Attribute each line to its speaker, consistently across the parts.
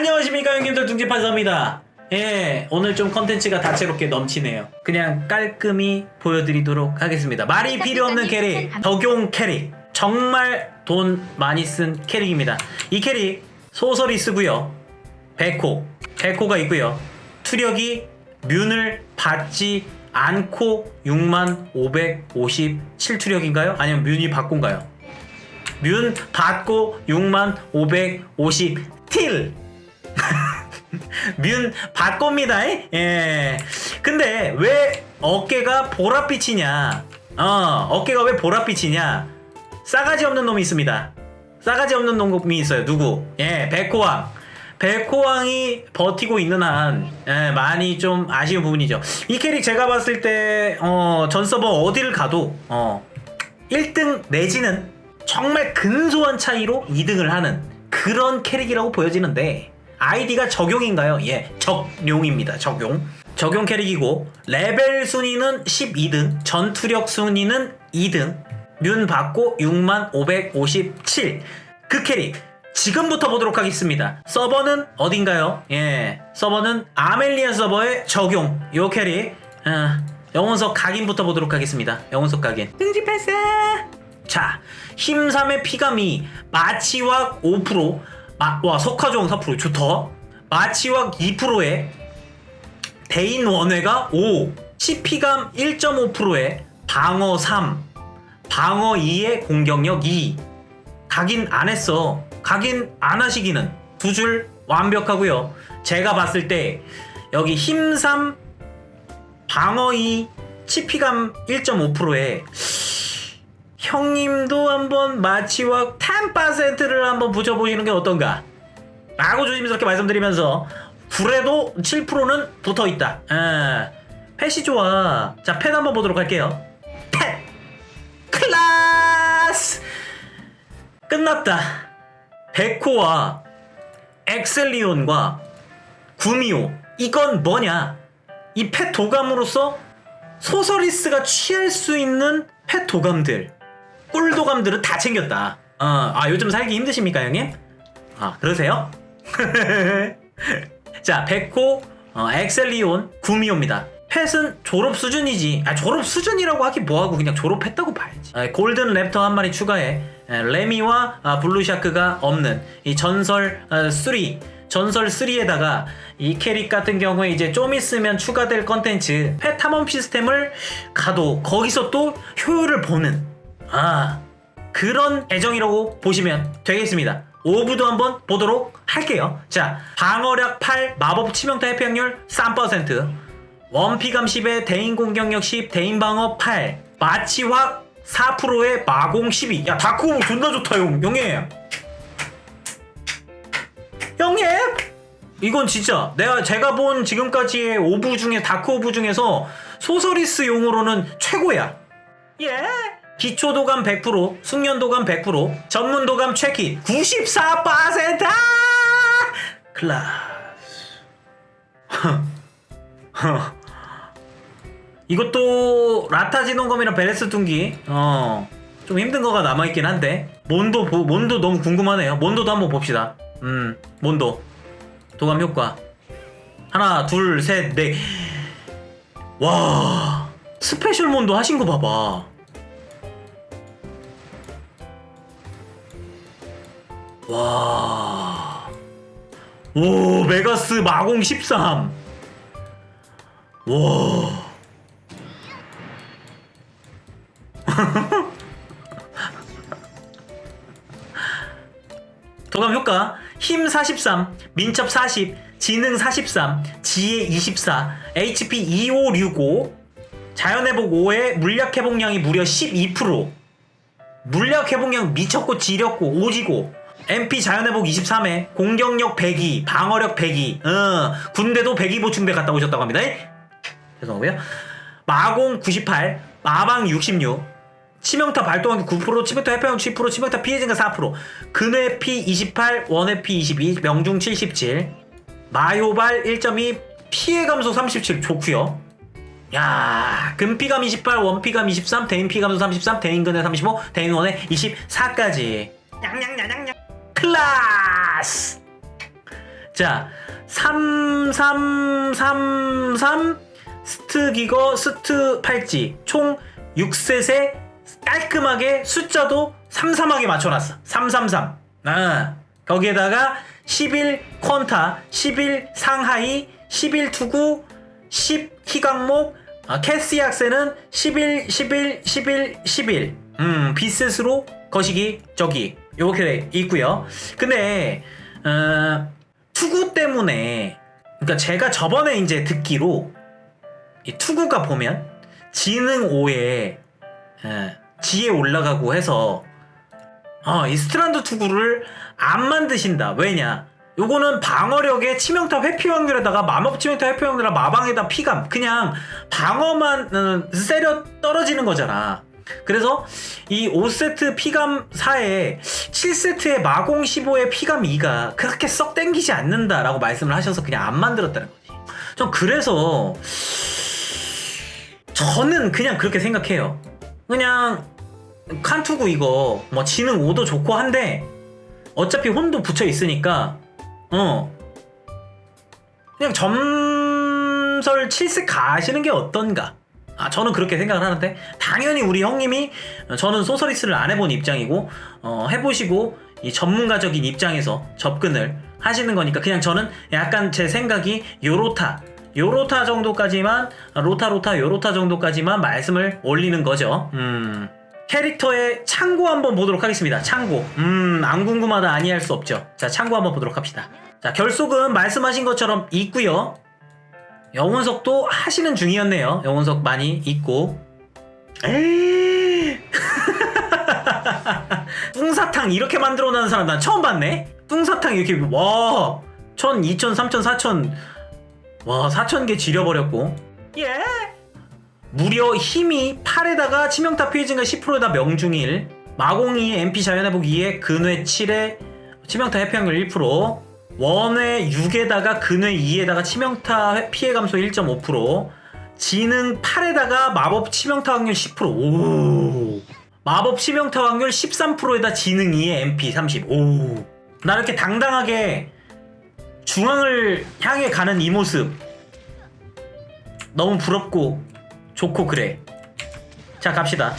Speaker 1: 안녕하십니까 형님들 둥지판사입니다. 예 오늘 좀 컨텐츠가 다채롭게 넘치네요. 그냥 깔끔히 보여드리도록 하겠습니다. 말이 필요 없는 캐릭 적용 캐릭. 정말 돈 많이 쓴 캐릭입니다. 이 캐릭 소설이 쓰고요. 백호 백호가 있고요. 투력이 뮨을 받지 않고 6만 557투력인가요? 아니면 뮨이 바꾼가요? 뮨 받고 6만 550틸 뮨 바꿉니다. 예. 근데 왜 어깨가 보랏빛이냐? 어, 어깨가 왜 보랏빛이냐? 싸가지 없는 놈이 있습니다. 싸가지 없는 놈이 있어요. 누구? 예, 백호왕. 백호왕이 버티고 있는 한 예, 많이 좀 아쉬운 부분이죠. 이 캐릭 제가 봤을 때 어, 전 서버 어디를 가도 어, 1등 내지는 정말 근소한 차이로 2등을 하는 그런 캐릭이라고 보여지는데 아이디가 적용인가요? 예, 적용입니다. 적용. 적용 캐릭이고 레벨 순위는 12등, 전투력 순위는 2등, 뮨 받고 6만 557. 그 캐릭 지금부터 보도록 하겠습니다. 서버는 어딘가요? 예, 서버는 아멜리아 서버의 적용. 요 캐릭. 어, 영혼석 각인부터 보도록 하겠습니다. 영혼석 각인. 등지 패스. 자, 힘삼의 피감이 마치왁 5%, 마, 와 석화종 4% 좋다. 마치왁 2%에 대인 원회가 5, 치피감 1.5%에 방어 3, 방어 2에 공격력 2. 각인 안 했어. 각인 안 하시기는 두 줄 완벽하고요. 제가 봤을 때 여기 힘 3 방어 2 치피감 1.5%에 형님도 한번 마치와 10%를 한번 붙여보시는 게 어떤가? 라고 조심스럽게 말씀드리면서 굴에도 7%는 붙어 있다. 아, 펫이 좋아. 자, 펫 한번 보도록 할게요. 펫! 클라스! 끝났다. 베코와 엑셀리온과 구미호. 이건 뭐냐? 이 펫 도감으로서 소서리스가 취할 수 있는 펫 도감들. 꿀 도감들은 다 챙겼다. 어, 아, 요즘 살기 힘드십니까, 형님? 아, 그러세요? 자, 백호, 어, 엑셀리온, 구미호입니다. 펫은 졸업 수준이지. 아, 졸업 수준이라고 하기 뭐하고 그냥 졸업했다고 봐야지. 아, 골든 랩터 한 마리 추가해. 에, 레미와 아, 블루샤크가 없는 이 전설 어, 3. 전설 3에다가 이 캐릭 같은 경우에 이제 좀 있으면 추가될 컨텐츠 펫 탐험 시스템을 가도 거기서 또 효율을 보는 아 그런 애정이라고 보시면 되겠습니다. 오브도 한번 보도록 할게요. 자, 방어력 8, 마법 치명타 회피 확률 3%, 원피감 10에 대인 공격력 10, 대인 방어 8, 마치확 4%에 마공 12. 야, 다크오브 존나 좋다, 형. 형님. 형님! 이건 진짜 내가 제가 본 지금까지의 오브 중에 다크 오브 중에서 소서리스 용으로는 최고야. 예. 기초 도감 100%, 숙련 도감 100%, 전문 도감 최킷 94%. 아! 클라스. 이것도 라타지노검이랑 베레스 둥기 어. 좀 힘든 거가 남아있긴 한데 몬도 보- 몬도 너무 궁금하네요 몬도도 한번 봅시다 음 몬도 도감 효과 하나 둘 셋 넷 와 스페셜 몬도 하신 거 봐봐 와. 오, 메가스 마공 13. 와. 도감 효과 힘 43, 민첩 40, 지능 43, 지혜 24, HP 2565, 자연회복 5에 물약 회복량이 무려 12%. 물약 회복량 미쳤고 지렸고 오지고 MP 자연회복 23회 공격력 102 방어력 102 어, 군대도 102 보충대 갔다 오셨다고 합니다. 죄송하고요. 마공 98 마방 66 치명타 발동하기 9% 치명타 회피형 7% 치명타 피해 증가 4% 근회 피 28 원회 피 22 명중 77 마요발 1.2 피해 감소 37 좋고요. 야, 금피감 28, 원피감 23, 대인피감도 33, 대인근해 35, 대인원해 24까지. 냥냥냥냥냥. 클라스! 자, 3333 스트 기거 스트 팔찌 총 6셋에 깔끔하게 숫자도 삼삼하게 맞춰놨어. 333. 아, 거기에다가 11 퀀타, 11 상하이, 11 투구, 10 희강목, 아, 캐시 악세는 11, 11, 11, 11. 음, 비셋으로 거시기 저기 요렇게 돼 있고요. 근데 어, 투구 때문에 그러니까 제가 저번에 이제 듣기로 이 투구가 보면 지능 5에 지에 올라가고 해서 어, 이 스트란드 투구를 안 만드신다. 왜냐? 요거는 방어력에 치명타 회피 확률에다가 마법 치명타 회피 확률에다 마방에다 피감 그냥 방어만 어, 세려 떨어지는 거잖아. 그래서 이 5세트 피감 4에 7세트의 마공 15의 피감 2가 그렇게 썩 땡기지 않는다라고 말씀을 하셔서 그냥 안 만들었다는 거지. 전 그래서 저는 그냥 그렇게 생각해요. 그냥 칸투구 이거 뭐 지능 5도 좋고 한데 어차피 혼도 붙여 있으니까 어 그냥 점설 7세 가시는 게 어떤가 아 저는 그렇게 생각을 하는데 당연히 우리 형님이 어, 저는 소서리스를 안 해본 입장이고 어, 해보시고 이 전문가적인 입장에서 접근을 하시는 거니까 그냥 저는 약간 제 생각이 요로타 요로타 정도까지만 로타 로타 요로타 정도까지만 말씀을 올리는 거죠. 음. 캐릭터의 창고 한번 보도록 하겠습니다. 창고. 음, 안 궁금하다 아니할 수 없죠. 자, 창고 한번 보도록 합시다. 자, 결속은 말씀하신 것처럼 있고요. 영혼석도 하시는 중이었네요. 영혼석 많이 있고. 에이. 뚱사탕 이렇게 만들어 놓은 사람 난 처음 봤네. 뚱사탕 이렇게 와. 1000, 2000, 3000, 4000 와, 4000개 지려버렸고. 예. 무려 힘이 8에다가 치명타 피해 증가 10%에다 명중일. 마공이 MP 자연회복 2에 근회 7에 치명타 회피 확률 1%. 원회 6에다가 근회 2에다가 치명타 회- 피해 감소 1.5%. 지능 8에다가 마법 치명타 확률 10%. 오. 마법 치명타 확률 13%에다 지능 2에 MP 30. 오. 나 이렇게 당당하게 중앙을 향해 가는 이 모습 너무 부럽고 좋고 그래 자 갑시다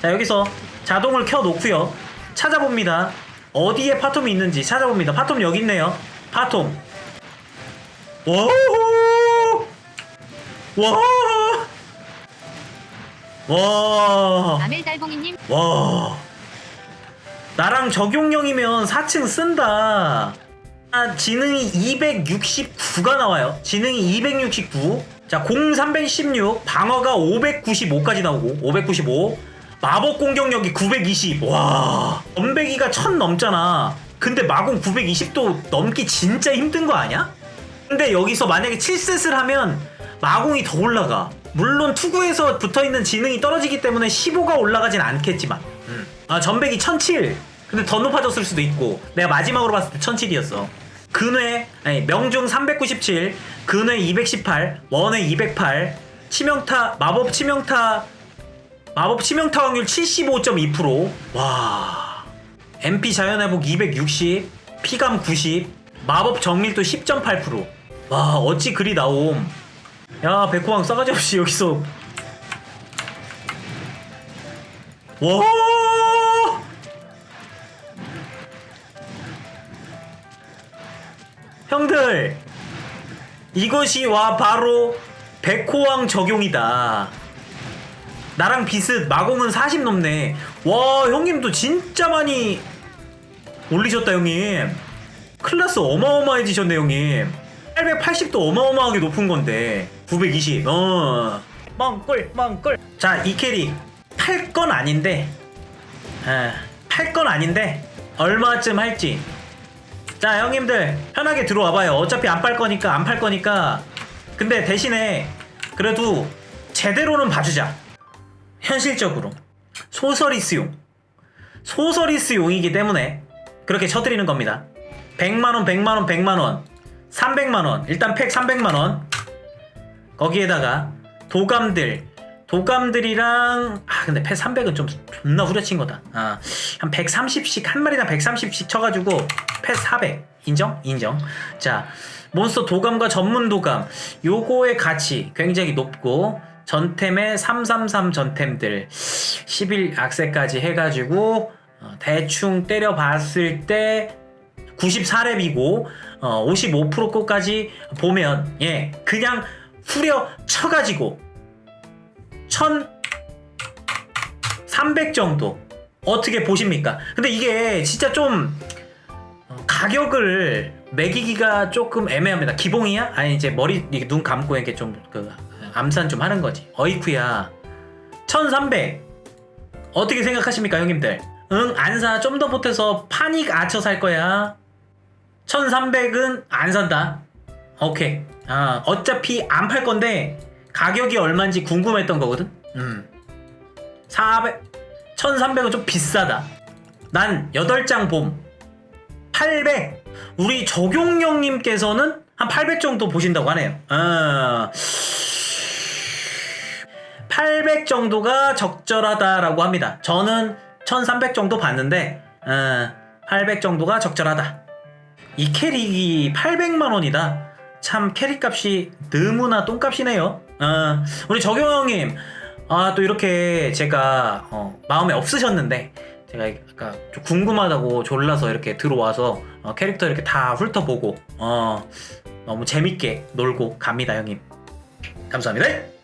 Speaker 1: 자 여기서 자동을 켜 놓고요 찾아봅니다 어디에 파톰이 있는지 찾아봅니다 파톰 여기 있네요 파톰 와와.
Speaker 2: 아멜달봉이님.
Speaker 1: 와. 나랑 적용형이면 4층 쓴다. 아, 지능이 269가 나와요. 지능이 269 자, 공 316, 방어가 595까지 나오고, 595. 마법 공격력이 920. 와, 전배기가 1000 넘잖아. 근데 마공 920도 넘기 진짜 힘든 거 아니야? 근데 여기서 만약에 7셋을 하면 마공이 더 올라가. 물론 투구에서 붙어 있는 지능이 떨어지기 때문에 15가 올라가진 않겠지만. 음. 아, 전백이 1007. 근데 더 높아졌을 수도 있고. 내가 마지막으로 봤을 때 1007이었어. 근회, 아니, 명중 397, 근회 218, 원회 208, 치명타, 마법 치명타, 마법 치명타 확률 75.2%. 와. MP 자연회복 260, 피감 90, 마법 정밀도 10.8%. 와, 어찌 그리 나옴. 야, 백호왕 싸가지 없이 여기서. 와! 형들! 이것이 와, 바로 백호왕 적용이다. 나랑 비슷, 마공은 40 넘네. 와, 형님도 진짜 많이 올리셨다, 형님. 클라스 어마어마해지셨네, 형님. 880도 어마어마하게 높은 건데. 920, 어. 멍꿀, 멍꿀. 자, 이 캐릭. 팔건 아닌데. 아, 팔건 아닌데. 얼마쯤 할지. 자, 형님들. 편하게 들어와봐요. 어차피 안 팔 거니까, 안 팔 거니까. 근데 대신에, 그래도 제대로는 봐주자. 현실적으로. 소서리스용. 소서리스용이기 때문에 그렇게 쳐드리는 겁니다. 100만원, 100만원, 100만원. 300만원. 일단 팩 300만원. 거기에다가 도감들. 도감들이랑 아 근데 팩 300은 좀 존나 후려친 거다. 아, 한 130씩 한 마리당 130씩 쳐가지고 펫400 인정? 인정. 자, 몬스터 도감과 전문 도감 요거의 가치 굉장히 높고 전템의 333 전템들 11 악세까지 해가지고 어, 대충 때려봤을 때 94렙이고 어, 55%까지 보면 예 그냥 후려 쳐가지고 1300 정도 어떻게 보십니까? 근데 이게 진짜 좀 어, 가격을 매기기가 조금 애매합니다. 기봉이야? 아니 이제 머리 이렇게 눈 감고 이렇게 좀 그 암산 좀 하는 거지. 어이쿠야. 1300 어떻게 생각하십니까, 형님들? 응, 안 사. 좀 더 보태서 파닉 아처 살 거야. 1300은 안 산다. 오케이. 아, 어차피 안 팔 건데 가격이 얼마인지 궁금했던 거거든. 음. 400 1300은 좀 비싸다. 난 8장 봄. 800. 우리 적용령님께서는 한 800 정도 보신다고 하네요. 어. 800 정도가 적절하다라고 합니다. 저는 1300 정도 봤는데, 어, 800 정도가 적절하다. 이 캐릭이 800만 원이다. 참 캐릭 값이 너무나 똥값이네요. 어, 우리 적용형님, 아, 또 이렇게 제가 어, 마음에 없으셨는데, 제가 아까 좀 궁금하다고 졸라서 이렇게 들어와서 어, 캐릭터 이렇게 다 훑어보고, 어, 너무 재밌게 놀고 갑니다, 형님. 감사합니다.